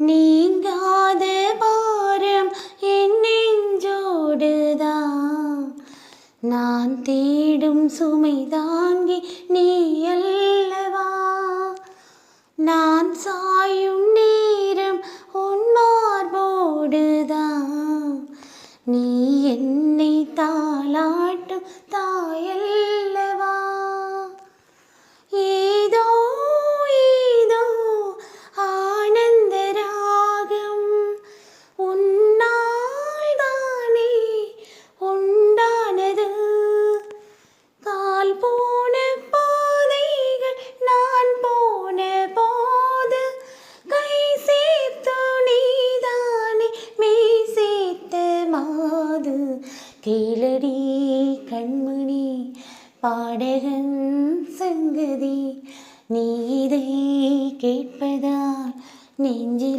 நீங்காத பாரம் என் நெஞ்சோடுதான். நான் தேடும் சுமை தாங்கி நீ அல்லவா? நான் சாயும் நேரம் உன் மார்போடுதான். நீ காது கேளடி கண்மணி பாடகன் சங்கதி நீ இதை கேட்பதால் நெஞ்சில